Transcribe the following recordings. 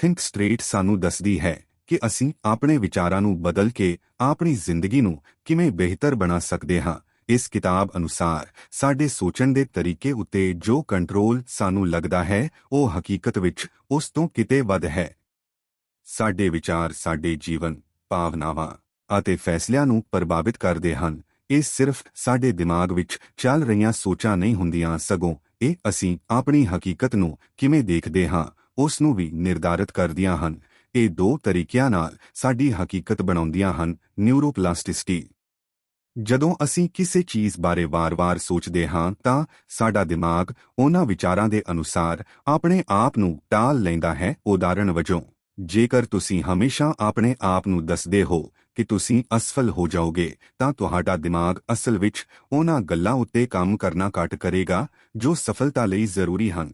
Think straight ਸਾਨੂੰ ਦੱਸਦੀ ਹੈ ਕਿ ਅਸੀਂ ਆਪਣੇ ਵਿਚਾਰਾਂ ਨੂੰ ਬਦਲ ਕੇ ਆਪਣੀ ਜ਼ਿੰਦਗੀ ਨੂੰ ਕਿਵੇਂ ਬਿਹਤਰ ਬਣਾ ਸਕਦੇ ਹਾਂ। ਇਸ ਕਿਤਾਬ ਅਨੁਸਾਰ ਸਾਡੇ ਸੋਚਣ ਦੇ ਤਰੀਕੇ ਉੱਤੇ ਜੋ ਕੰਟਰੋਲ ਸਾਨੂੰ ਲੱਗਦਾ ਹੈ, ਉਹ ਹਕੀਕਤ ਵਿੱਚ ਉਸ ਤੋਂ ਕਿਤੇ ਵੱਧ ਹੈ। ਸਾਡੇ ਵਿਚਾਰ ਸਾਡੇ ਜੀਵਨ, ਭਾਵਨਾਵਾਂ ਅਤੇ ਫੈਸਲਿਆਂ ਨੂੰ ਪ੍ਰਭਾਵਿਤ ਕਰਦੇ ਹਨ। ਇਹ ਸਿਰਫ ਸਾਡੇ ਦਿਮਾਗ ਵਿੱਚ ਚੱਲ ਰਹੀਆਂ ਸੋਚਾਂ ਨਹੀਂ ਹੁੰਦੀਆਂ, ਸਗੋਂ ਇਹ ਅਸੀਂ ਆਪਣੀ ਹਕੀਕਤ ਨੂੰ ਕਿਵੇਂ ਦੇਖਦੇ ਹਾਂ ਉਸ ਨੂੰ ਵੀ ਨਿਰਧਾਰਤ ਕਰਦੀਆਂ ਹਨ। ਇਹ ਦੋ ਤਰੀਕਿਆਂ ਨਾਲ ਸਾਡੀ ਹਕੀਕਤ ਬਣਾਉਂਦੀਆਂ ਹਨ ਨਿਊਰੋਪਲਾਸਟਿਸਿਟੀ ਜਦੋਂ ਅਸੀਂ ਕਿਸੇ ਚੀਜ਼ ਬਾਰੇ ਵਾਰ-ਵਾਰ ਸੋਚਦੇ ਹਾਂ, ਤਾਂ ਸਾਡਾ ਦਿਮਾਗ ਉਹਨਾਂ ਵਿਚਾਰਾਂ ਦੇ ਅਨੁਸਾਰ ਆਪਣੇ ਆਪ ਨੂੰ ਟਾਲ ਲੈਂਦਾ ਹੈ। ਉਦਾਹਰਣ ਵਜੋਂ, ਜੇਕਰ ਤੁਸੀਂ ਹਮੇਸ਼ਾ ਆਪਣੇ ਆਪ ਨੂੰ ਦੱਸਦੇ ਹੋ ਕਿ ਤੁਸੀਂ ਅਸਫਲ ਹੋ ਜਾਓਗੇ, ਤਾਂ ਤੁਹਾਡਾ ਦਿਮਾਗ ਅਸਲ ਵਿੱਚ ਉਹਨਾਂ ਗੱਲਾਂ ਉੱਤੇ ਕੰਮ ਕਰਨਾ ਘੱਟ ਕਰੇਗਾ ਜੋ ਸਫਲਤਾ ਲਈ ਜ਼ਰੂਰੀ ਹਨ।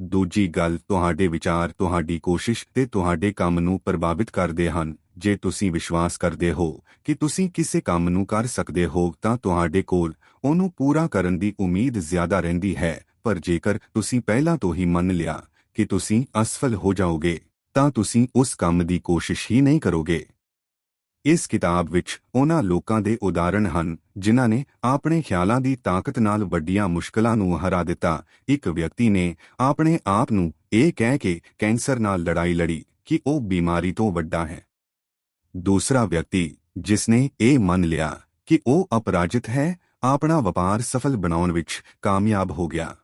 ਦੂਜੀ ਗੱਲ, ਤੁਹਾਡੇ ਵਿਚਾਰ, ਤੁਹਾਡੀ ਕੋਸ਼ਿਸ਼ ਤੇ ਤੁਹਾਡੇ ਕੰਮ ਨੂੰ ਪ੍ਰਭਾਵਿਤ ਕਰਦੇ ਹਨ। ਜੇ ਤੁਸੀਂ ਵਿਸ਼ਵਾਸ ਕਰਦੇ ਹੋ ਕਿ ਤੁਸੀਂ ਕਿਸੇ ਕੰਮ ਨੂੰ ਕਰ ਸਕਦੇ ਹੋ, ਤਾਂ ਤੁਹਾਡੇ ਕੋਲ ਉਹਨੂੰ ਪੂਰਾ ਕਰਨ ਦੀ ਉਮੀਦ ਜ਼ਿਆਦਾ ਰਹਿੰਦੀ ਹੈ। ਪਰ ਜੇਕਰ ਤੁਸੀਂ ਪਹਿਲਾਂ ਤੋਂ ਹੀ ਮੰਨ ਲਿਆ ਕਿ ਤੁਸੀਂ ਅਸਫਲ ਹੋ ਜਾਓਗੇ, ਤਾਂ ਤੁਸੀਂ ਉਸ ਕੰਮ ਦੀ ਕੋਸ਼ਿਸ਼ ਹੀ ਨਹੀਂ ਕਰੋਗੇ। ਇਸ ਕਿਤਾਬ ਵਿੱਚ ਉਹਨਾਂ ਲੋਕਾਂ ਦੇ ਉਦਾਹਰਣ ਹਨ, ਜਿਨ੍ਹਾਂ ਨੇ ਆਪਣੇ ਖਿਆਲਾਂ ਦੀ ਤਾਕਤ ਨਾਲ ਵੱਡੀਆਂ ਮੁਸ਼ਕਲਾਂ ਨੂੰ ਹਰਾ ਦਿੱਤਾ। ਇੱਕ ਵਿਅਕਤੀ ਨੇ ਆਪਣੇ ਆਪ ਨੂੰ ਇਹ ਕਹਿ ਕੇ ਕੈਂਸਰ ਨਾਲ ਲੜਾਈ ਲੜੀ ਕਿ ਉਹ ਬਿਮਾਰੀ ਤੋਂ ਵੱਡਾ ਹੈ। ਦੂਸਰਾ ਵਿਅਕਤੀ, ਜਿਸ ਨੇ ਇਹ ਮੰਨ ਲਿਆ ਕਿ ਉਹ ਅਪਰਾਜਿਤ ਹੈ, ਆਪਣਾ ਵਪਾਰ ਸਫਲ ਬਣਾਉਣ ਵਿੱਚ ਕਾਮਯਾਬ ਹੋ ਗਿਆ।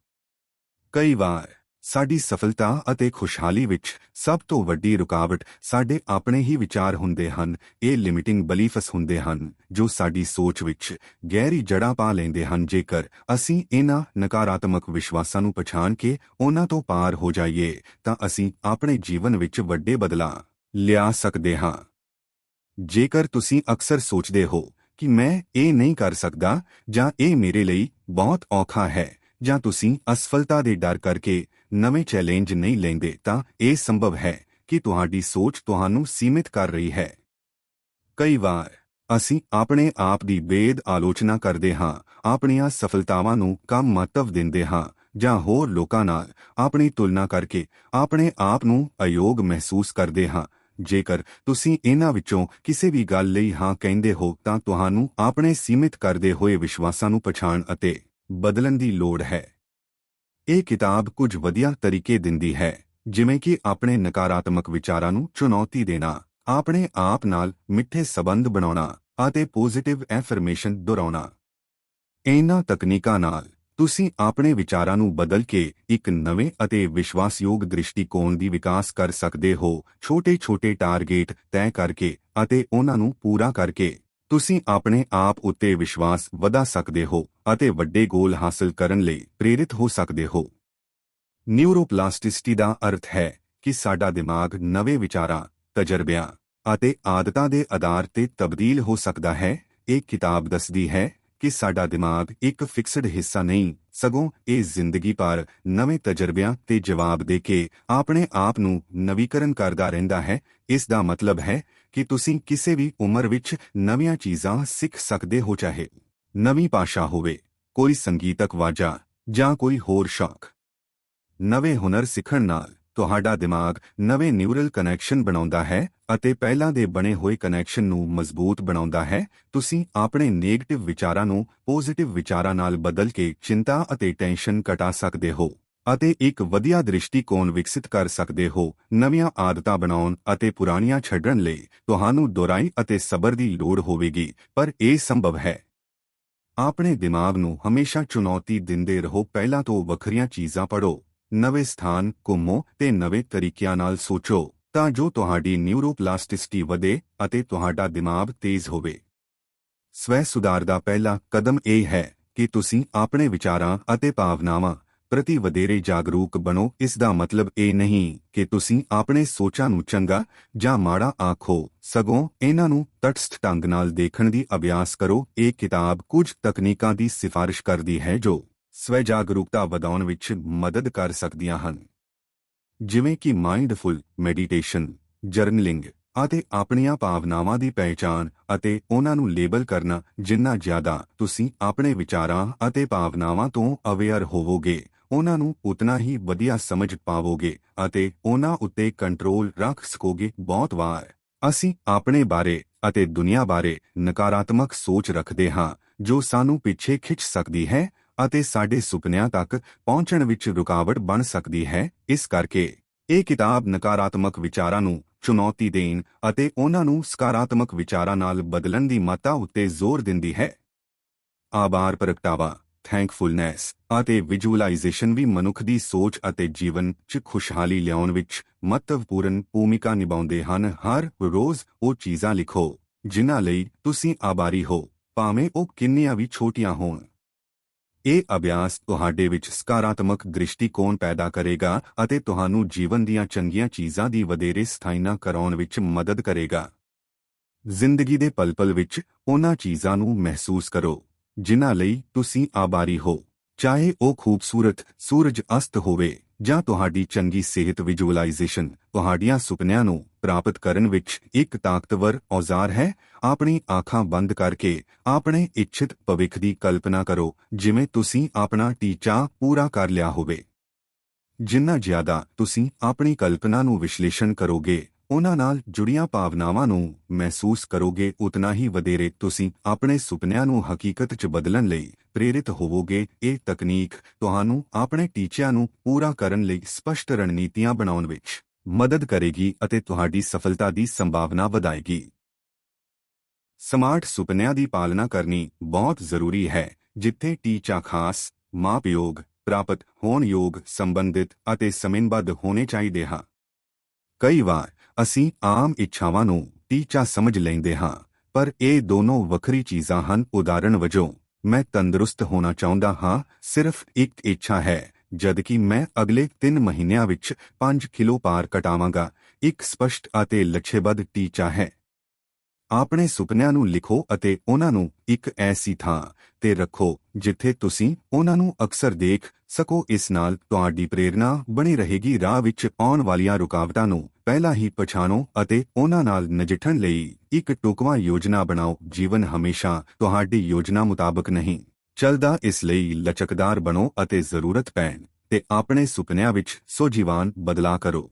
ਕਈ ਵਾਰ ਸਾਡੀ ਸਫਲਤਾ ਅਤੇ ਖੁਸ਼ਹਾਲੀ ਵਿੱਚ ਸਭ ਤੋਂ ਵੱਡੀ ਰੁਕਾਵਟ ਸਾਡੇ ਆਪਣੇ ਹੀ ਵਿਚਾਰ ਹੁੰਦੇ ਹਨ। ਇਹ ਲਿਮਿਟਿੰਗ ਬਲੀਫਸ ਹੁੰਦੇ ਹਨ ਜੋ ਸਾਡੀ ਸੋਚ ਵਿੱਚ ਗਹਿਰੀ ਜੜ੍ਹਾਂ ਪਾ ਲੈਂਦੇ ਹਨ। ਜੇਕਰ ਅਸੀਂ ਇਹਨਾਂ ਨਕਾਰਾਤਮਕ ਵਿਸ਼ਵਾਸਾਂ ਨੂੰ ਪਛਾਣ ਕੇ ਉਹਨਾਂ ਤੋਂ ਪਾਰ ਹੋ ਜਾਈਏ, ਤਾਂ ਅਸੀਂ ਆਪਣੇ ਜੀਵਨ ਵਿੱਚ ਵੱਡੇ ਬਦਲਾਅ ਲਿਆ ਸਕਦੇ ਹਾਂ। ਜੇਕਰ ਤੁਸੀਂ ਅਕਸਰ ਸੋਚਦੇ ਹੋ ਕਿ ਮੈਂ ਇਹ ਨਹੀਂ ਕਰ ਸਕਦਾ ਜਾਂ ਇਹ ਮੇਰੇ ਲਈ ਬਹੁਤ ਔਖਾ ਹੈ ਜਾਂ ਤੁਸੀਂ ਅਸਫਲਤਾ ਦੇ ਡਰ ਕਰਕੇ ਨਵੇਂ ਚੈਲੰਜ ਨਹੀਂ ਲੈਂਦੇ, ਤਾਂ ਇਹ ਸੰਭਵ ਹੈ ਕਿ ਤੁਹਾਡੀ ਸੋਚ ਤੁਹਾਨੂੰ ਸੀਮਿਤ ਕਰ ਰਹੀ ਹੈ। ਕਈ ਵਾਰ, ਅਸੀਂ ਆਪਣੇ ਆਪ ਦੀ ਬੇਦ ਆਲੋਚਨਾ ਕਰਦੇ ਹਾਂ, ਆਪਣੀਆਂ ਸਫਲਤਾਵਾਂ ਨੂੰ ਕਮ ਮਹੱਤਵ ਦਿੰਦੇ ਹਾਂ, ਜਾਂ ਹੋਰ ਲੋਕਾਂ ਨਾਲ ਆਪਣੀ ਤੁਲਨਾ ਕਰਕੇ ਆਪਣੇ ਆਪ ਨੂੰ ਅਯੋਗ ਮਹਿਸੂਸ ਕਰਦੇ ਹਾਂ। ਜੇਕਰ ਤੁਸੀਂ ਇਹਨਾਂ ਵਿੱਚੋਂ ਕਿਸੇ ਵੀ ਗੱਲ ਲਈ ਹਾਂ ਕਹਿੰਦੇ ਹੋ, ਤਾਂ ਤੁਹਾਨੂੰ ਆਪਣੇ ਸੀਮਿਤ ਕਰਦੇ ਹੋਏ ਵਿਸ਼ਵਾਸਾਂ ਨੂੰ ਪਛਾਣ ਅਤੇ ਬਦਲਣ ਦੀ ਲੋੜ ਹੈ। ਇਹ ਕਿਤਾਬ ਕੁਝ ਵਧੀਆ ਤਰੀਕੇ ਦਿੰਦੀ ਹੈ, ਜਿਵੇਂ ਕਿ ਆਪਣੇ ਨਕਾਰਾਤਮਕ ਵਿਚਾਰਾਂ ਨੂੰ ਚੁਣੌਤੀ ਦੇਣਾ, ਆਪਣੇ ਆਪ ਨਾਲ ਮਿੱਠੇ ਸਬੰਧ ਬਣਾਉਣਾ ਅਤੇ ਪੋਜ਼ਿਟਿਵ ਐਫਰਮੇਸ਼ਨ ਦੁਹਰਾਉਣਾ। ਇਹਨਾਂ ਤਕਨੀਕਾਂ ਨਾਲ ਤੁਸੀਂ ਆਪਣੇ ਵਿਚਾਰਾਂ ਨੂੰ ਬਦਲ ਕੇ ਇੱਕ ਨਵੇਂ ਅਤੇ ਵਿਸ਼ਵਾਸਯੋਗ ਦ੍ਰਿਸ਼ਟੀਕੋਣ ਦੀ ਵਿਕਾਸ ਕਰ ਸਕਦੇ ਹੋ, ਛੋਟੇ-ਛੋਟੇ ਟਾਰਗੇਟ ਤੈਅ ਕਰਕੇ ਅਤੇ ਉਹਨਾਂ ਨੂੰ ਪੂਰਾ ਕਰਕੇ। ਤੁਸੀਂ ਆਪਣੇ ਆਪ ਉੱਤੇ ਵਿਸ਼ਵਾਸ ਵਧਾ ਸਕਦੇ ਹੋ ਅਤੇ ਵੱਡੇ ਗੋਲ ਹਾਸਲ ਕਰਨ ਲਈ ਪ੍ਰੇਰਿਤ ਹੋ ਸਕਦੇ ਹੋ। ਨਿਊਰੋਪਲਾਸਟਿਸਿਟੀ ਦਾ ਅਰਥ ਹੈ ਕਿ ਸਾਡਾ ਦਿਮਾਗ ਨਵੇਂ ਵਿਚਾਰਾਂ, ਤਜਰਬਿਆਂ ਅਤੇ ਆਦਤਾਂ ਦੇ ਆਧਾਰ ਤੇ ਤਬਦੀਲ ਹੋ ਸਕਦਾ ਹੈ। ਇਹ ਕਿਤਾਬ ਦੱਸਦੀ ਹੈ ਕਿ ਸਾਡਾ ਦਿਮਾਗ ਇੱਕ ਫਿਕਸਡ ਹਿੱਸਾ ਨਹੀਂ, ਸਗੋਂ ਇਹ ਜ਼ਿੰਦਗੀ ਭਰ ਨਵੇਂ ਤਜਰਬਿਆਂ ਤੇ ਜਵਾਬ ਦੇ ਕੇ ਆਪਣੇ ਆਪ ਨੂੰ ਨਵੀਕਰਨ ਕਰਦਾ ਰਹਿੰਦਾ ਹੈ। ਇਸ ਦਾ ਮਤਲਬ ਹੈ ਕਿ ਤੁਸੀਂ ਕਿਸੇ ਵੀ ਉਮਰ ਵਿੱਚ ਨਵੀਆਂ ਚੀਜ਼ਾਂ ਸਿੱਖ ਸਕਦੇ ਹੋ, ਚਾਹੇ ਨਵੀਂ ਭਾਸ਼ਾ ਹੋਵੇ, ਕੋਈ ਸੰਗੀਤਕ ਵਾਜਾ ਜਾਂ ਕੋਈ ਹੋਰ ਸ਼ੌਕ। ਨਵੇਂ ਹੁਨਰ ਸਿੱਖਣ ਨਾਲ ਤੁਹਾਡਾ ਦਿਮਾਗ ਨਵੇਂ ਨਿਊਰਲ ਕਨੈਕਸ਼ਨ ਬਣਾਉਂਦਾ ਹੈ ਅਤੇ ਪਹਿਲਾਂ ਦੇ ਬਣੇ ਹੋਏ ਕਨੈਕਸ਼ਨ ਨੂੰ ਮਜ਼ਬੂਤ ਬਣਾਉਂਦਾ ਹੈ। ਤੁਸੀਂ ਆਪਣੇ ਨੈਗੇਟਿਵ ਵਿਚਾਰਾਂ ਨੂੰ ਪੋਜ਼ਿਟਿਵ ਵਿਚਾਰਾਂ ਨਾਲ ਬਦਲ ਕੇ ਚਿੰਤਾ ਅਤੇ ਟੈਨਸ਼ਨ ਘਟਾ ਸਕਦੇ ਹੋ। ਅਤੇ ਇੱਕ ਵਧੀਆ ਦ੍ਰਿਸ਼ਟੀਕੋਣ ਵਿਕਸਿਤ ਕਰ ਸਕਦੇ ਹੋ, ਨਵੀਆਂ ਆਦਤਾਂ ਬਣਾਉਣ ਅਤੇ ਪੁਰਾਣੀਆਂ ਛੱਡਣ ਲਈ ਤੁਹਾਨੂੰ ਦੁਹਰਾਈ ਅਤੇ ਸਬਰ ਦੀ ਲੋੜ ਹੋਵੇਗੀ, ਪਰ ਇਹ ਸੰਭਵ ਹੈ। ਆਪਣੇ ਦਿਮਾਗ ਨੂੰ ਹਮੇਸ਼ਾ ਚੁਣੌਤੀ ਦਿੰਦੇ ਰਹੋ, ਪਹਿਲਾਂ ਤੋਂ ਵੱਖਰੀਆਂ ਚੀਜ਼ਾਂ ਪੜੋ ਨਵੇਂ ਸਥਾਨ ਘੁੰਮੋ ਤੇ ਨਵੇਂ ਤਰੀਕਿਆਂ ਨਾਲ ਸੋਚੋ, ਤਾਂ ਜੋ ਤੁਹਾਡੀ ਨਿਊਰੋਪਲਾਸਟਿਸਿਟੀ ਵਧੇ ਅਤੇ ਤੁਹਾਡਾ ਦਿਮਾਗ ਤੇਜ਼ ਹੋਵੇ। ਸਵੈ ਸੁਧਾਰ ਦਾ ਪਹਿਲਾ ਕਦਮ ਇਹ ਹੈ ਕਿ ਤੁਸੀਂ ਆਪਣੇ ਵਿਚਾਰਾਂ ਅਤੇ ਭਾਵਨਾਵਾਂ ਪ੍ਰਤੀ ਵਧੇਰੇ ਜਾਗਰੂਕ ਬਣੋ। ਇਸ ਦਾ ਮਤਲਬ ਇਹ ਨਹੀਂ ਕਿ ਤੁਸੀਂ ਆਪਣੇ ਸੋਚਾਂ ਨੂੰ ਚੰਗਾ ਜਾਂ ਮਾੜਾ ਆਖੋ। ਸਗੋਂ ਇਹਨਾਂ ਨੂੰ ਤਟਸਥ ਢੰਗ ਨਾਲ ਦੇਖਣ ਦੀ ਅਭਿਆਸ ਕਰੋ। ਇਹ ਕਿਤਾਬ ਕੁਝ ਤਕਨੀਕਾਂ ਦੀ ਸਿਫਾਰਿਸ਼ ਕਰਦੀ ਹੈ ਜੋ ਸਵੈ ਜਾਗਰੂਕਤਾ ਵਧਾਉਣ ਵਿੱਚ ਮਦਦ ਕਰ ਸਕਦੀਆਂ ਹਨ। ਜਿਵੇਂ ਕਿ ਮਾਈਂਡਫੁਲ ਮੈਡੀਟੇਸ਼ਨ, ਜਰਨਲਿੰਗ ਅਤੇ ਆਪਣੀਆਂ ਭਾਵਨਾਵਾਂ ਦੀ ਪਹਿਚਾਣ ਅਤੇ ਉਹਨਾਂ ਨੂੰ ਲੇਬਲ ਕਰਨਾ, ਜਿੰਨਾ ਜ਼ਿਆਦਾ ਤੁਸੀਂ ਆਪਣੇ ਵਿਚਾਰਾਂ ਅਤੇ ਭਾਵਨਾਵਾਂ ਤੋਂ ਅਵੇਅਰ ਹੋਵੋਗੇ। ਉਹਨਾਂ ਨੂੰ ਉਤਨਾ ਹੀ ਵਧੀਆ ਸਮਝ ਪਾਵੋਗੇ ਅਤੇ ਉਹਨਾਂ ਉੱਤੇ ਕੰਟਰੋਲ ਰੱਖ ਸਕੋਗੇ। ਬਹੁਤ ਵਾਰ ਅਸੀਂ ਆਪਣੇ ਬਾਰੇ ਅਤੇ ਦੁਨੀਆ ਬਾਰੇ ਨਕਾਰਾਤਮਕ ਸੋਚ ਰੱਖਦੇ ਹਾਂ, ਜੋ ਸਾਨੂੰ ਪਿੱਛੇ ਖਿੱਚ ਸਕਦੀ ਹੈ ਅਤੇ ਸਾਡੇ ਸੁਪਨਿਆਂ ਤੱਕ ਪਹੁੰਚਣ ਵਿੱਚ ਰੁਕਾਵਟ ਬਣ ਸਕਦੀ ਹੈ। ਇਸ ਕਰਕੇ ਇਹ ਕਿਤਾਬ ਨਕਾਰਾਤਮਕ ਵਿਚਾਰਾਂ ਨੂੰ ਚੁਣੌਤੀ ਦੇਣ ਅਤੇ ਉਹਨਾਂ ਨੂੰ ਸਕਾਰਾਤਮਕ ਵਿਚਾਰਾਂ ਨਾਲ ਬਦਲਣ ਦੀ ਮਤਾ ਉੱਤੇ ਜ਼ੋਰ ਦਿੰਦੀ ਹੈ। ਆਭਾਰ ਪ੍ਰਗਟਾਵਾ ਥੈਂਕਫੁਲਨੈਸ ਅਤੇ ਵਿਜ਼ੂਅਲਾਈਜ਼ੇਸ਼ਨ ਵੀ ਮਨੁੱਖ ਦੀ ਸੋਚ ਅਤੇ ਜੀਵਨ 'ਚ ਖੁਸ਼ਹਾਲੀ ਲਿਆਉਣ ਵਿੱਚ ਮਹੱਤਵਪੂਰਨ ਭੂਮਿਕਾ ਨਿਭਾਉਂਦੇ ਹਨ। ਹਰ ਰੋਜ਼ ਉਹ ਚੀਜ਼ਾਂ ਲਿਖੋ, ਜਿਨ੍ਹਾਂ ਲਈ ਤੁਸੀਂ ਆਭਾਰੀ ਹੋ, ਭਾਵੇਂ ਉਹ ਕਿੰਨੀਆਂ ਵੀ ਛੋਟੀਆਂ ਹੋਣ। ਇਹ ਅਭਿਆਸ ਤੁਹਾਡੇ ਵਿੱਚ ਸਕਾਰਾਤਮਕ ਦ੍ਰਿਸ਼ਟੀਕੋਣ ਪੈਦਾ ਕਰੇਗਾ ਅਤੇ ਤੁਹਾਨੂੰ ਜੀਵਨ ਦੀਆਂ ਚੰਗੀਆਂ ਚੀਜ਼ਾਂ ਦੀ ਵਧੇਰੇ ਸਥਾਇਨਾ ਕਰਾਉਣ ਵਿੱਚ ਮਦਦ ਕਰੇਗਾ। ਜ਼ਿੰਦਗੀ ਦੇ ਪਲ-ਪਲ ਵਿੱਚ ਉਹਨਾਂ ਚੀਜ਼ਾਂ ਨੂੰ ਮਹਿਸੂਸ ਕਰੋ। ਜਿਨ੍ਹਾਂ ਲਈ ਤੁਸੀਂ ਆਭਾਰੀ ਹੋ। ਚਾਹੇ ਉਹ ਖੂਬਸੂਰਤ, ਸੂਰਜ ਅਸਤ ਹੋਵੇ, ਜਾਂ ਤੁਹਾਡੀ ਚੰਗੀ ਸਿਹਤ ਵਿਜ਼ੂਅਲਾਈਜ਼ੇਸ਼ਨ, ਤੁਹਾਡੀਆਂ ਸੁਪਨਿਆਂ ਨੂੰ ਪ੍ਰਾਪਤ ਕਰਨ ਵਿੱਚ ਇੱਕ ਤਾਕਤਵਰ ਔਜ਼ਾਰ ਹੈ, ਆਪਣੀ ਅੱਖਾਂ ਬੰਦ ਕਰਕੇ ਆਪਣੇ ਇੱਛਿਤ ਭਵਿੱਖ ਦੀ ਕਲਪਨਾ ਕਰੋ, ਜਿਵੇਂ ਤੁਸੀਂ ਆਪਣਾ ਟੀਚਾ ਪੂਰਾ ਕਰ ਲਿਆ ਹੋਵੇ। ਜਿੰਨਾ ਜ਼ਿਆਦਾ ਤੁਸੀਂ ਆਪਣੀ ਕਲਪਨਾ ਨੂੰ ਵਿਸ਼ਲੇਸ਼ਣ ਕਰੋਗੇ ਉਹਨਾਂ ਨਾਲ ਜੁੜੀਆਂ ਭਾਵਨਾਵਾਂ ਨੂੰ ਮਹਿਸੂਸ ਕਰੋਗੇ, ਉਤਨਾ ਹੀ ਵਧੇਰੇ ਤੁਸੀਂ ਆਪਣੇ ਸੁਪਨਿਆਂ ਨੂੰ ਹਕੀਕਤ 'ਚ ਬਦਲਣ ਲਈ ਪ੍ਰੇਰਿਤ ਹੋਵੋਗੇ। ਇਹ ਤਕਨੀਕ ਤੁਹਾਨੂੰ ਆਪਣੇ ਟੀਚਿਆਂ ਨੂੰ ਪੂਰਾ ਕਰਨ ਲਈ ਸਪਸ਼ਟ ਰਣਨੀਤੀਆਂ ਬਣਾਉਣ ਵਿੱਚ ਮਦਦ ਕਰੇਗੀ ਅਤੇ ਤੁਹਾਡੀ ਸਫਲਤਾ ਦੀ ਸੰਭਾਵਨਾ ਵਧਾਏਗੀ। ਸਮਾਰਟ ਸੁਪਨਿਆਂ ਦੀ ਪਾਲਣਾ ਕਰਨੀ ਬਹੁਤ ਜ਼ਰੂਰੀ ਹੈ, ਜਿੱਥੇ ਟੀਚਾ ਖਾਸ, ਮਾਪਯੋਗ, ਪ੍ਰਾਪਤ ਹੋਣ ਯੋਗ, ਸੰਬੰਧਿਤ ਅਤੇ ਸਮੇਂਬੱਧ ਹੋਣੇ ਚਾਹੀਦੇ ਹਨ ਕਈ ਵਾਰ ਅਸੀਂ ਆਮ ਇੱਛਾਵਾਂ ਨੂੰ ਟੀਚਾ ਸਮਝ ਲੈਂਦੇ ਹਾਂ, ਪਰ ਇਹ ਦੋਨੋਂ ਵੱਖਰੀ ਚੀਜ਼ਾਂ ਹਨ। ਉਦਾਹਰਣ ਵਜੋਂ, ਮੈਂ ਤੰਦਰੁਸਤ ਹੋਣਾ ਚਾਹੁੰਦਾ ਹਾਂ, ਸਿਰਫ ਇੱਕ ਇੱਛਾ ਹੈ, ਜਦਕਿ ਮੈਂ ਅਗਲੇ 3 ਮਹੀਨਿਆਂ ਵਿੱਚ 5 ਕਿਲੋ ਪਾਰ ਕਟਾਵਾਂਗਾ ਇੱਕ ਸਪਸ਼ਟ ਅਤੇ ਲੱਛੇਬੱਧ ਟੀਚਾ ਹੈ। ਆਪਣੇ ਸੁਪਨਿਆਂ ਨੂੰ ਲਿਖੋ ਅਤੇ ਉਹਨਾਂ ਨੂੰ ਇੱਕ ਐਸੀ ਥਾਂ ਤੇ ਰੱਖੋ ਜਿੱਥੇ ਤੁਸੀਂ ਉਹਨਾਂ ਨੂੰ ਅਕਸਰ ਦੇਖ ਸਕੋ। ਇਸ ਨਾਲ ਤੁਹਾਡੀ ਪ੍ਰੇਰਣਾ ਬਣੀ ਰਹੇਗੀ। ਰਾਹ ਵਿੱਚ ਆਉਣ ਵਾਲੀਆਂ ਰੁਕਾਵਟਾਂ ਨੂੰ ਪਹਿਲਾਂ ਹੀ ਪਛਾਣੋ ਅਤੇ ਉਹਨਾਂ ਨਾਲ ਨਜਿੱਠਣ ਲਈ ਇੱਕ ਟੁਕਵਾ ਯੋਜਨਾ ਬਣਾਓ। ਜੀਵਨ ਹਮੇਸ਼ਾ ਤੁਹਾਡੀ ਯੋਜਨਾ ਮੁਤਾਬਕ ਨਹੀਂ, ਚੱਲਦਾ ਇਸ ਲਈ ਲਚਕਦਾਰ ਬਣੋ ਅਤੇ ਜ਼ਰੂਰਤ ਪੈਣ ਤੇ ਆਪਣੇ ਸੁਪਨਿਆਂ ਵਿੱਚ ਸੋਜੀਵਾਨ ਬਦਲਾ ਕਰੋ।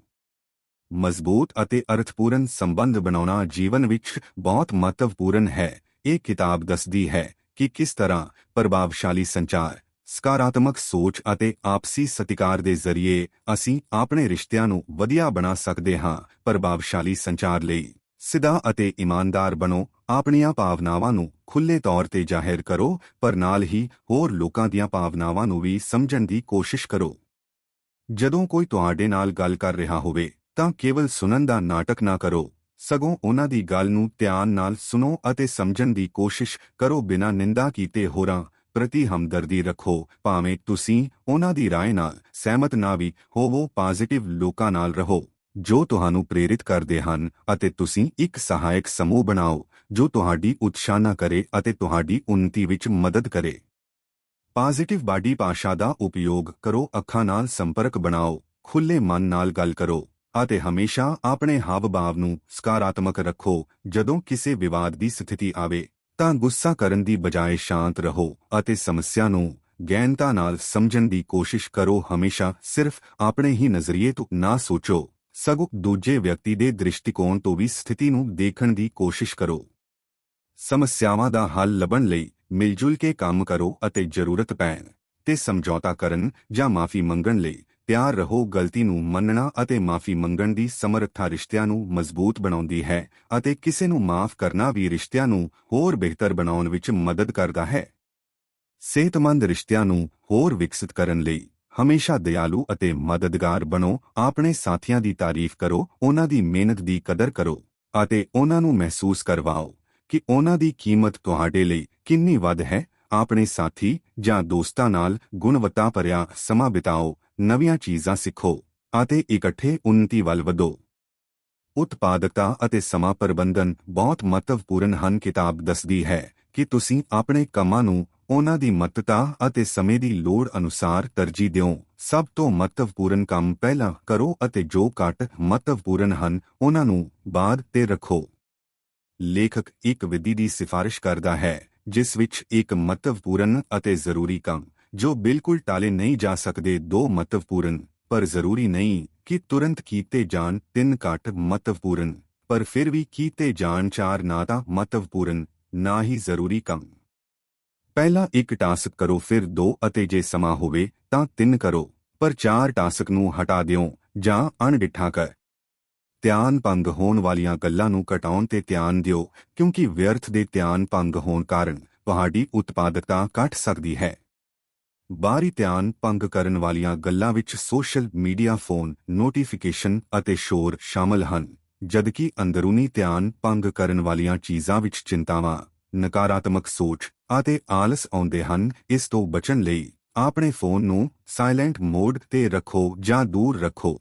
ਮਜ਼ਬੂਤ ਅਤੇ ਅਰਥਪੂਰਨ ਸੰਬੰਧ ਬਣਾਉਣਾ ਜੀਵਨ ਵਿੱਚ ਬਹੁਤ ਮਹੱਤਵਪੂਰਨ ਹੈ। ਇਹ ਕਿਤਾਬ ਦੱਸਦੀ ਹੈ ਕਿ ਕਿਸ ਤਰ੍ਹਾਂ ਪ੍ਰਭਾਵਸ਼ਾਲੀ ਸੰਚਾਰ, ਸਕਾਰਾਤਮਕ ਸੋਚ ਅਤੇ ਆਪਸੀ ਸਤਿਕਾਰ ਦੇ ਜ਼ਰੀਏ ਅਸੀਂ ਆਪਣੇ ਰਿਸ਼ਤਿਆਂ ਨੂੰ ਵਧੀਆ ਬਣਾ ਸਕਦੇ ਹਾਂ ਪ੍ਰਭਾਵਸ਼ਾਲੀ ਸੰਚਾਰ ਲਈ। ਸਿੱਧਾ ਅਤੇ ਇਮਾਨਦਾਰ ਬਣੋ, ਆਪਣੀਆਂ ਭਾਵਨਾਵਾਂ ਨੂੰ ਖੁੱਲੇ ਤੌਰ ਤੇ ਜ਼ਾਹਿਰ ਕਰੋ, ਪਰ ਨਾਲ ਹੀ ਹੋਰ ਲੋਕਾਂ ਦੀਆਂ ਭਾਵਨਾਵਾਂ ਨੂੰ ਵੀ ਸਮਝਣ ਦੀ ਕੋਸ਼ਿਸ਼ ਕਰੋ। ਜਦੋਂ ਕੋਈ ਤੁਹਾਡੇ ਨਾਲ ਗੱਲ ਕਰ ਰਿਹਾ ਹੋਵੇ ਤਾਂ ਕੇਵਲ ਸੁਣਨ ਦਾ ਨਾਟਕ ਨਾ ਕਰੋ। ਸਗੋਂ ਉਹਨਾਂ ਦੀ ਗੱਲ ਨੂੰ ਧਿਆਨ ਨਾਲ ਸੁਣੋ ਅਤੇ ਸਮਝਣ ਦੀ ਕੋਸ਼ਿਸ਼ ਕਰੋ ਬਿਨਾਂ ਨਿੰਦਾ ਕੀਤੇ ਹੋਰਾਂ ਪ੍ਰਤੀ ਹਮਦਰਦੀ ਰੱਖੋ। ਭਾਵੇਂ ਤੁਸੀਂ ਉਹਨਾਂ ਦੀ ਰਾਏ ਨਾਲ ਸਹਿਮਤ ਨਾ ਵੀ ਹੋਵੋ ਪੋਜ਼ਿਟਿਵ ਲੋਕਾਂ ਨਾਲ ਰਹੋ, ਜੋ ਤੁਹਾਨੂੰ ਪ੍ਰੇਰਿਤ ਕਰਦੇ ਹਨ ਅਤੇ ਤੁਸੀਂ ਇੱਕ ਸਹਾਇਕ ਸਮੂਹ ਬਣਾਓ, ਜੋ ਤੁਹਾਡੀ ਉਤਸ਼ਾਹਨਾ ਕਰੇ ਅਤੇ ਤੁਹਾਡੀ ਉન્નਤੀ ਵਿੱਚ ਮਦਦ ਕਰੇ। ਪੋਜ਼ਿਟਿਵ ਬਾਡੀ ਭਾਸ਼ਾ ਦਾ ਉਪਯੋਗ ਕਰੋ, ਅੱਖਾਂ ਨਾਲ ਸੰਪਰਕ ਬਣਾਓ ਖੁੱਲੇ ਮਨ ਨਾਲ ਗੱਲ ਕਰੋ। ਅਤੇ ਹਮੇਸ਼ਾ ਆਪਣੇ ਹਾਵ-ਭਾਵ ਨੂੰ ਸਕਾਰਾਤਮਕ ਰੱਖੋ। ਜਦੋਂ ਕਿਸੇ ਵਿਵਾਦ ਦੀ ਸਥਿਤੀ ਆਵੇ, ਤਾਂ ਗੁੱਸਾ ਕਰਨ ਦੀ ਬਜਾਏ ਸ਼ਾਂਤ ਰਹੋ ਅਤੇ ਸਮੱਸਿਆ ਨੂੰ ਗਹਿਨਤਾ ਨਾਲ ਸਮਝਣ ਦੀ ਕੋਸ਼ਿਸ਼ ਕਰੋ। ਹਮੇਸ਼ਾ ਸਿਰਫ ਆਪਣੇ ਹੀ ਨਜ਼ਰੀਏ ਤੋਂ ਨਾ ਸੋਚੋ। ਸਗੋਂ ਦੂਜੇ ਵਿਅਕਤੀ ਦੇ ਦ੍ਰਿਸ਼ਟੀਕੋਣ ਤੋਂ ਵੀ ਸਥਿਤੀ ਨੂੰ ਦੇਖਣ ਦੀ ਕੋਸ਼ਿਸ਼ ਕਰੋ। ਸਮੱਸਿਆਵਾਂ ਦਾ ਹੱਲ ਲੱਭਣ ਲਈ ਮਿਲਜੁਲ ਕੇ ਕੰਮ ਕਰੋ ਅਤੇ ਜ਼ਰੂਰਤ ਪੈਣ ਤੇ ਸਮਝੌਤਾ ਕਰਨ ਜਾਂ ਮਾਫੀ ਮੰਗਣ ਲਈ ਤਿਆਰ ਰਹੋ, ਗਲਤੀ ਨੂੰ ਮੰਨਣਾ ਅਤੇ ਮਾਫੀ ਮੰਗਣ ਦੀ ਸਮਰੱਥਾ ਰਿਸ਼ਤਿਆਂ ਨੂੰ ਮਜ਼ਬੂਤ ਬਣਾਉਂਦੀ ਹੈ ਅਤੇ ਕਿਸੇ ਨੂੰ ਮਾਫ ਕਰਨਾ ਵੀ ਰਿਸ਼ਤਿਆਂ ਨੂੰ ਹੋਰ ਬਿਹਤਰ ਬਣਾਉਣ ਵਿੱਚ ਮਦਦ ਕਰਦਾ ਹੈ। ਸਿਹਤਮੰਦ ਰਿਸ਼ਤਿਆਂ ਨੂੰ ਹੋਰ ਵਿਕਸਿਤ ਕਰਨ ਲਈ ਹਮੇਸ਼ਾ ਦਿਆਲੂ ਅਤੇ ਮਦਦਗਾਰ ਬਣੋ, ਆਪਣੇ ਸਾਥੀਆਂ ਦੀ ਤਾਰੀਫ ਕਰੋ, ਉਹਨਾਂ ਦੀ ਮਿਹਨਤ ਦੀ ਕਦਰ ਕਰੋ ਅਤੇ ਉਹਨਾਂ ਨੂੰ ਮਹਿਸੂਸ ਕਰਵਾਓ ਕਿ ਉਹਨਾਂ ਦੀ ਕੀਮਤ ਤੁਹਾਡੇ ਲਈ ਕਿੰਨੀ ਵੱਧ ਹੈ। ਆਪਣੇ ਸਾਥੀ ਜਾਂ ਦੋਸਤਾਂ ਨਾਲ ਗੁਣਵੱਤਾ ਭਰਿਆ ਸਮਾਂ ਬਿਤਾਓ ਨਵੀਆਂ ਚੀਜ਼ਾਂ ਸਿੱਖੋ ਅਤੇ ਇਕੱਠੇ ਉન્નਤੀ ਵੱਲ ਵਧੋ। ਉਤਪਾਦਕਤਾ ਅਤੇ ਸਮਾਂ ਪ੍ਰਬੰਧਨ ਬਹੁਤ ਮਹੱਤਵਪੂਰਨ ਹਨ, ਕਿਤਾਬ ਦੱਸਦੀ ਹੈ ਕਿ ਤੁਸੀਂ ਆਪਣੇ ਕੰਮਾਂ ਨੂੰ ਉਹਨਾਂ ਦੀ ਮਹੱਤਤਾ ਅਤੇ ਸਮੇਂ ਦੀ ਲੋੜ ਅਨੁਸਾਰ ਤਰਜੀਹ ਦਿਓ। ਸਭ ਤੋਂ ਮਹੱਤਵਪੂਰਨ ਕੰਮ ਪਹਿਲਾਂ ਕਰੋ ਅਤੇ ਜੋ ਘੱਟ ਮਹੱਤਵਪੂਰਨ ਹਨ, ਉਹਨਾਂ ਨੂੰ ਬਾਅਦ ਤੇ ਰੱਖੋ। ਲੇਖਕ ਇੱਕ ਵਿਧੀ ਦੀ ਸਿਫਾਰਿਸ਼ ਕਰਦਾ ਹੈ, ਜਿਸ ਵਿੱਚ ਇੱਕ ਮਹੱਤਵਪੂਰਨ ਅਤੇ ਜ਼ਰੂਰੀ ਕੰਮ ਜੋ ਬਿਲਕੁਲ ਟਾਲੇ ਨਹੀਂ ਜਾ ਸਕਦੇ, ਦੋ ਮਹੱਤਵਪੂਰਨ, ਪਰ ਜ਼ਰੂਰੀ ਨਹੀਂ ਕਿ ਤੁਰੰਤ ਕੀਤੇ ਜਾਣ, ਤਿੰਨ ਘੱਟ ਮਹੱਤਵਪੂਰਨ, ਪਰ ਫਿਰ ਵੀ ਕੀਤੇ ਜਾਣ ਚਾਰ ਨਾ ਤਾਂ ਮਹੱਤਵਪੂਰਨ, ਨਾ ਹੀ ਜ਼ਰੂਰੀ ਕੰਮ। ਪਹਿਲਾ ਇੱਕ ਟਾਸਕ ਕਰੋ, ਫਿਰ ਦੋ ਅਤੇ ਜੇ ਸਮਾਂ ਹੋਵੇ ਤਾਂ ਤਿੰਨ ਕਰੋ, ਪਰ ਚਾਰ ਟਾਸਕ ਨੂੰ ਹਟਾ ਦਿਓ ਜਾਂ ਅਣਡਿੱਠਾ ਕਰ। ਧਿਆਨ ਭੰਗ ਹੋਣ ਵਾਲੀਆਂ ਗੱਲਾਂ ਨੂੰ ਘਟਾਉਣ ਤੇ ਧਿਆਨ ਦਿਓ, ਕਿਉਂਕਿ ਵਿਅਰਥ ਦੇ ਧਿਆਨ ਭੰਗ ਹੋਣ ਕਾਰਨ ਤੁਹਾਡੀ ਉਤਪਾਦਕਤਾ ਘਟ ਸਕਦੀ ਹੈ। ਬਾਹਰੀ ਧਿਆਨ ਭੰਗ ਕਰਨ ਵਾਲੀਆਂ ਗੱਲਾਂ ਵਿੱਚ ਸੋਸ਼ਲ ਮੀਡੀਆ ਫੋਨ, ਨੋਟੀਫਿਕੇਸ਼ਨ ਅਤੇ ਸ਼ੋਰ ਸ਼ਾਮਲ ਹਨ, ਜਦਕਿ ਅੰਦਰੂਨੀ ਧਿਆਨ ਭੰਗ ਕਰਨ ਵਾਲੀਆਂ ਚੀਜ਼ਾਂ ਵਿੱਚ ਚਿੰਤਾਵਾਂ, ਨਕਾਰਾਤਮਕ ਸੋਚ ਅਤੇ ਆਲਸ ਆਉਂਦੇ ਹਨ, ਇਸ ਤੋਂ ਬਚਣ ਲਈ ਆਪਣੇ ਫੋਨ ਨੂੰ ਸਾਇਲੈਂਟ ਮੋਡ ਤੇ ਰੱਖੋ ਜਾਂ ਦੂਰ ਰੱਖੋ।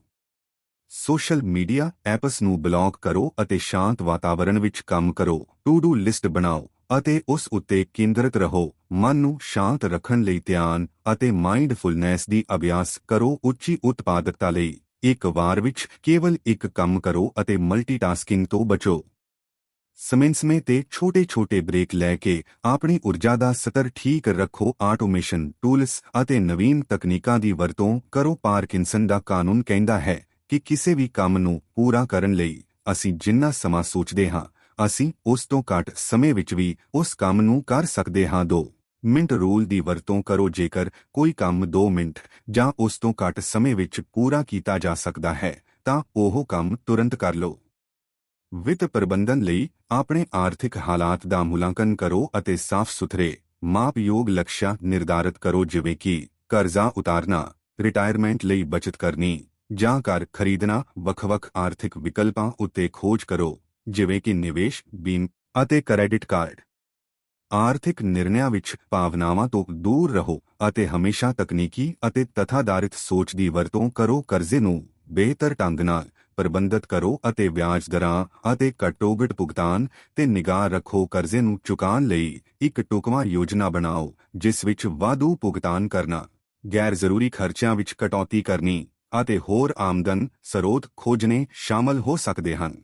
ਸੋਸ਼ਲ ਮੀਡੀਆ ਐਪਸ ਨੂੰ ਬਲੌਕ ਕਰੋ ਅਤੇ ਸ਼ਾਂਤ ਵਾਤਾਵਰਣ ਵਿੱਚ ਕੰਮ ਕਰੋ। ਟੂ ਡੂ ਲਿਸਟ ਬਣਾਓ। ਅਤੇ ਉਸ ਉੱਤੇ ਕੇਂਦਰਿਤ ਰਹੋ, ਮਨ ਨੂੰ ਸ਼ਾਂਤ ਰੱਖਣ ਲਈ ਧਿਆਨ ਅਤੇ ਮਾਈਂਡਫੁਲਨੈਸ ਦੀ ਅਭਿਆਸ ਕਰੋ ਉੱਚੀ ਉਤਪਾਦਕਤਾ ਲਈ। ਇੱਕ ਵਾਰ ਵਿੱਚ ਕੇਵਲ ਇੱਕ ਕੰਮ ਕਰੋ ਅਤੇ ਮਲਟੀਟਾਸਕਿੰਗ ਤੋਂ ਬਚੋ। ਸਮੇਂ-ਸਮੇਂ ਤੇ ਛੋਟੇ-ਛੋਟੇ ਬ੍ਰੇਕ ਲੈ ਕੇ ਆਪਣੀ ਊਰਜਾ ਦਾ ਸਤਰ ਠੀਕ ਰੱਖੋ। ਆਟੋਮੇਸ਼ਨ ਟੂਲਸ ਅਤੇ ਨਵੀਨ ਤਕਨੀਕਾਂ ਦੀ ਵਰਤੋਂ ਕਰੋ। ਪਾਰਕਿੰਸਨ ਦਾ ਕਾਨੂੰਨ ਕਹਿੰਦਾ ਹੈ ਕਿ ਕਿਸੇ ਵੀ ਕੰਮ ਨੂੰ ਪੂਰਾ ਕਰਨ ਲਈ ਅਸੀਂ ਜਿੰਨਾ ਸਮਾਂ ਸੋਚਦੇ ਹਾਂ ਅਸੀਂ ਉਸ ਤੋਂ ਘੱਟ ਸਮੇਂ ਵਿੱਚ ਵੀ ਉਸ ਕੰਮ ਨੂੰ ਕਰ ਸਕਦੇ ਹਾਂ, ਦੋ ਮਿੰਟ ਰੂਲ ਦੀ ਵਰਤੋਂ ਕਰੋ, ਜੇਕਰ ਕੋਈ ਕੰਮ 2 ਮਿੰਟ ਜਾਂ ਉਸ ਤੋਂ ਘੱਟ ਸਮੇਂ ਵਿੱਚ ਪੂਰਾ ਕੀਤਾ ਜਾ ਸਕਦਾ ਹੈ, ਤਾਂ ਉਹ ਕੰਮ ਤੁਰੰਤ ਕਰ ਲਓ। ਵਿੱਤ ਪ੍ਰਬੰਧਨ ਲਈ ਆਪਣੇ ਆਰਥਿਕ ਹਾਲਾਤ ਦਾ ਮੁਲਾਂਕਣ ਕਰੋ ਅਤੇ ਸਾਫ਼ ਸੁਥਰੇ ਮਾਪਯੋਗ ਲਕਸ਼ਯ ਨਿਰਧਾਰਤ ਕਰੋ, ਜਿਵੇਂ ਕਿ ਕਰਜ਼ਾ ਉਤਾਰਨਾ ਰਿਟਾਇਰਮੈਂਟ ਲਈ ਬਚਤ ਕਰਨੀ ਜਾਂ ਘਰ ਖਰੀਦਣਾ, ਵੱਖ-ਵੱਖ ਆਰਥਿਕ ਵਿਕਲਪਾਂ ਉੱਤੇ ਖੋਜ ਕਰੋ। ਜਿਵੇਂ ਕਿ ਨਿਵੇਸ਼, ਬੀਮ ਅਤੇ ਕ੍ਰੈਡਿਟ ਕਾਰਡ। ਆਰਥਿਕ ਨਿਰਣਿਆਂ ਵਿੱਚ ਭਾਵਨਾਵਾਂ ਤੋਂ ਦੂਰ ਰਹੋ ਅਤੇ ਹਮੇਸ਼ਾ ਤਕਨੀਕੀ ਅਤੇ ਤਥਾਧਾਰਿਤ ਸੋਚ ਦੀ ਵਰਤੋਂ ਕਰੋ। ਕਰਜ਼ੇ ਨੂੰ ਬਿਹਤਰ ਢੰਗ ਨਾਲ ਪ੍ਰਬੰਧਿਤ ਕਰੋ ਅਤੇ ਵਿਆਜ ਦਰਾਂ ਅਤੇ ਘੱਟੋ-ਘੱਟ ਭੁਗਤਾਨ ਤੇ ਨਿਗਾਹ ਰੱਖੋ। ਕਰਜ਼ੇ ਨੂੰ ਚੁਕਾਉਣ ਲਈ ਇੱਕ ਟੁਕਮਾ ਯੋਜਨਾ ਬਣਾਓ, ਜਿਸ ਵਿੱਚ ਵਾਧੂ ਭੁਗਤਾਨ ਕਰਨਾ ਗੈਰ ਜ਼ਰੂਰੀ ਖਰਚਿਆਂ ਵਿੱਚ ਕਟੌਤੀ ਕਰਨੀ ਅਤੇ ਹੋਰ ਆਮਦਨ ਸਰੋਤ ਖੋਜਣੇ ਸ਼ਾਮਲ ਹੋ ਸਕਦੇ ਹਨ।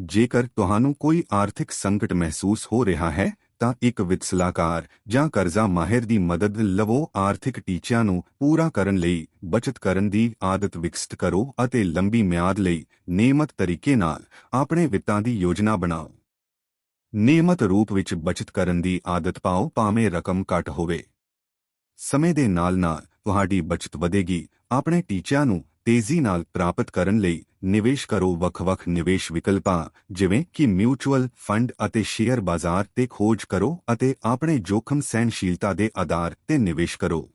ਜੇਕਰ ਤੁਹਾਨੂੰ ਕੋਈ ਆਰਥਿਕ ਸੰਕਟ ਮਹਿਸੂਸ ਹੋ ਰਿਹਾ ਹੈ, ਤਾਂ ਇੱਕ ਵਿੱਤ ਸਲਾਹਕਾਰ ਜਾਂ ਕਰਜ਼ਾ ਮਾਹਿਰ ਦੀ ਮਦਦ ਲਵੋ। ਆਰਥਿਕ ਟੀਚਿਆਂ ਨੂੰ ਪੂਰਾ ਕਰਨ ਲਈ, ਬਚਤ ਕਰਨ ਦੀ ਆਦਤ ਵਿਕਸਿਤ ਕਰੋ ਅਤੇ ਲੰਬੀ ਮਿਆਦ ਲਈ ਨਿਯਮਤ ਤਰੀਕੇ ਨਾਲ ਆਪਣੇ ਵਿੱਤਾਂ ਦੀ ਯੋਜਨਾ ਬਣਾਓ। ਨਿਯਮਤ ਰੂਪ ਵਿੱਚ ਬਚਤ ਕਰਨ ਦੀ ਆਦਤ ਪਾਓ, ਭਾਵੇਂ ਰਕਮ ਘੱਟ ਹੋਵੇ। ਸਮੇਂ ਦੇ ਨਾਲ-ਨਾਲ ਤੁਹਾਡੀ ਬਚਤ ਵਧੇਗੀ। ਆਪਣੇ ਟੀਚਿਆਂ ਨੂੰ ਤੇਜ਼ੀ ਨਾਲ ਪ੍ਰਾਪਤ ਕਰਨ ਲਈ ਨਿਵੇਸ਼ ਕਰੋ ਵੱਖ-ਵੱਖ ਨਿਵੇਸ਼ ਵਿਕਲਪਾਂ, ਜਿਵੇਂ ਕਿ ਮਿਊਚੁਅਲ ਫੰਡ ਅਤੇ ਸ਼ੇਅਰ ਬਾਜ਼ਾਰ ਤੇ ਖੋਜ ਕਰੋ ਅਤੇ ਆਪਣੇ ਜੋਖਮ ਸਹਿਣਸ਼ੀਲਤਾ ਦੇ ਆਧਾਰ ਤੇ ਨਿਵੇਸ਼ ਕਰੋ।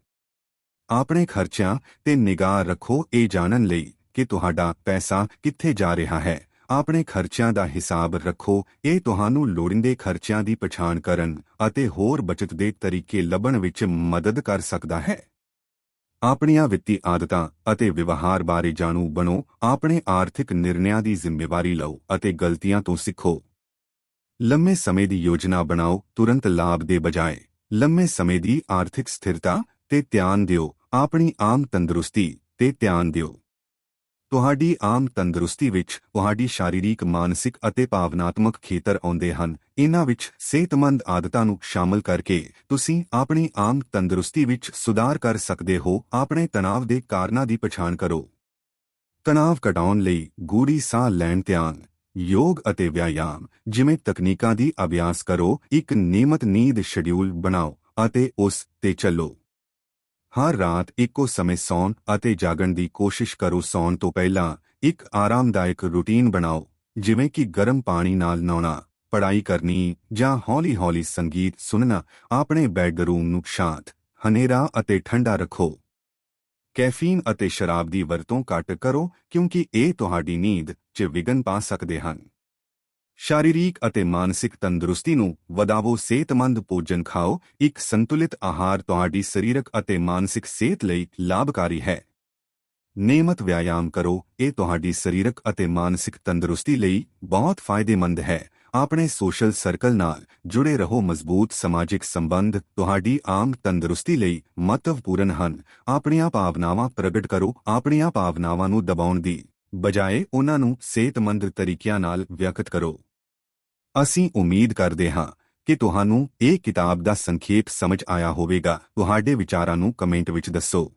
ਆਪਣੇ ਖਰਚਿਆਂ ਤੇ ਨਿਗਾਹ ਰੱਖੋ, ਇਹ ਜਾਣਨ ਲਈ ਕਿ ਤੁਹਾਡਾ ਪੈਸਾ ਕਿੱਥੇ ਜਾ ਰਿਹਾ ਹੈ। ਆਪਣੇ ਖਰਚਿਆਂ ਦਾ ਹਿਸਾਬ ਰੱਖੋ, ਇਹ ਤੁਹਾਨੂੰ ਲੋੜੀਂਦੇ ਖਰਚਿਆਂ ਦੀ ਪਛਾਣ ਕਰਨ ਅਤੇ ਹੋਰ ਬਚਤ ਦੇ ਤਰੀਕੇ ਲੱਭਣ ਵਿੱਚ ਮਦਦ ਕਰ ਸਕਦਾ ਹੈ। ਆਪਣੀਆਂ ਵਿੱਤੀ ਆਦਤਾਂ ਅਤੇ ਵਿਵਹਾਰ ਬਾਰੇ ਜਾਣੂ ਬਣੋ, ਆਪਣੇ ਆਰਥਿਕ ਨਿਰਣਿਆਂ ਦੀ ਜ਼ਿੰਮੇਵਾਰੀ ਲਓ ਅਤੇ ਗਲਤੀਆਂ ਤੋਂ ਸਿੱਖੋ। ਲੰਮੇ ਸਮੇਂ ਦੀ ਯੋਜਨਾ ਬਣਾਓ, ਤੁਰੰਤ ਲਾਭ ਦੇ ਬਜਾਏ। ਲੰਮੇ ਸਮੇਂ ਦੀ ਆਰਥਿਕ ਸਥਿਰਤਾ ਤੇ ਧਿਆਨ ਦਿਓ, ਆਪਣੀ ਆਮ ਤੰਦਰੁਸਤੀ ਤੇ ਧਿਆਨ ਦਿਓ। ਤੁਹਾਡੀ ਆਮ ਤੰਦਰੁਸਤੀ ਵਿੱਚ ਤੁਹਾਡੀ ਸ਼ਾਰੀਰਿਕ, ਮਾਨਸਿਕ ਅਤੇ ਭਾਵਨਾਤਮਕ ਖੇਤਰ ਆਉਂਦੇ ਹਨ। ਇਹਨਾਂ ਵਿੱਚ ਸਿਹਤਮੰਦ ਆਦਤਾਂ ਨੂੰ ਸ਼ਾਮਲ ਕਰਕੇ ਤੁਸੀਂ ਆਪਣੀ ਆਮ ਤੰਦਰੁਸਤੀ ਵਿੱਚ ਸੁਧਾਰ ਕਰ ਸਕਦੇ ਹੋ। ਆਪਣੇ ਤਣਾਅ ਦੇ ਕਾਰਨਾਂ ਦੀ ਪਛਾਣ ਕਰੋ। ਤਣਾਅ ਘਟਾਉਣ ਲਈ ਗੂੜੀ ਸਾਹ ਲੈਣ ਧਿਆਨ, ਯੋਗ ਅਤੇ ਵਿਆਯਾਮ, ਜਿਵੇਂ ਤਕਨੀਕਾਂ ਦੀ ਅਭਿਆਸ ਕਰੋ। ਇੱਕ ਨਿਯਮਤ ਨੀਂਦ ਸ਼ਡਿਊਲ ਬਣਾਓ ਅਤੇ ਉਸ ਤੇ ਚੱਲੋ। ਹਰ ਰਾਤ ਇੱਕੋ ਸਮੇਂ ਸੌਣ ਅਤੇ ਜਾਗਣ ਦੀ ਕੋਸ਼ਿਸ਼ ਕਰੋ। ਸੌਣ ਤੋਂ ਪਹਿਲਾਂ ਇੱਕ ਆਰਾਮਦਾਇਕ ਰੁਟੀਨ ਬਣਾਓ, ਜਿਵੇਂ ਕਿ ਗਰਮ ਪਾਣੀ ਨਾਲ ਨਹਾਉਣਾ, ਪੜ੍ਹਾਈ ਕਰਨੀ ਜਾਂ ਹੌਲੀ-ਹੌਲੀ ਸੰਗੀਤ ਸੁਣਨਾ। ਆਪਣੇ ਬੈਡਰੂਮ ਨੂੰ ਸ਼ਾਂਤ, ਹਨੇਰਾ ਅਤੇ ਠੰਡਾ ਰੱਖੋ। ਕੈਫੀਨ ਅਤੇ ਸ਼ਰਾਬ ਦੀ ਵਰਤੋਂ ਘੱਟ ਕਰੋ ਕਿਉਂਕਿ ਇਹ ਤੁਹਾਡੀ ਨੀਂਦ 'ਚ ਵਿਗਨ ਪਾ ਸਕਦੇ ਹਨ। ਸ਼ਾਰੀਰਿਕ ਅਤੇ ਮਾਨਸਿਕ ਤੰਦਰੁਸਤੀ ਨੂੰ ਵਧਾਵੋ, ਸਿਹਤਮੰਦ ਭੋਜਨ ਖਾਓ। ਇੱਕ ਸੰਤੁਲਿਤ ਆਹਾਰ ਤੁਹਾਡੀ ਸਰੀਰਕ ਅਤੇ ਮਾਨਸਿਕ ਸਿਹਤ ਲਈ ਲਾਭਕਾਰੀ ਹੈ। ਨਿਯਮਤ ਵਿਆਯਾਮ ਕਰੋ। ਇਹ ਤੁਹਾਡੀ ਸਰੀਰਕ ਅਤੇ ਮਾਨਸਿਕ ਤੰਦਰੁਸਤੀ ਲਈ ਬਹੁਤ ਫਾਇਦੇਮੰਦ ਹੈ। ਆਪਣੇ ਸੋਸ਼ਲ ਸਰਕਲ ਨਾਲ ਜੁੜੇ ਰਹੋ। ਮਜ਼ਬੂਤ ਸਮਾਜਿਕ ਸੰਬੰਧ ਤੁਹਾਡੀ ਆਮ ਤੰਦਰੁਸਤੀ ਲਈ ਮਹੱਤਵਪੂਰਨ ਹਨ। ਆਪਣੀਆਂ ਭਾਵਨਾਵਾਂ ਪ੍ਰਗਟ ਕਰੋ। ਆਪਣੀਆਂ ਭਾਵਨਾਵਾਂ ਨੂੰ ਦਬਾਉਣ ਦੀ ਬਜਾਏ ਉਹਨਾਂ ਨੂੰ ਸਿਹਤਮੰਦ ਤਰੀਕਿਆਂ ਨਾਲ ਵਿਅਕਤ ਕਰੋ। ਅਸੀਂ ਉਮੀਦ ਕਰਦੇ ਹਾਂ ਕਿ ਤੁਹਾਨੂੰ ਇਹ ਕਿਤਾਬ ਦਾ ਸੰਖੇਪ ਸਮਝ ਆਇਆ ਹੋਵੇਗਾ। ਤੁਹਾਡੇ ਵਿਚਾਰਾਂ ਨੂੰ ਕਮੈਂਟ ਵਿੱਚ ਦੱਸੋ।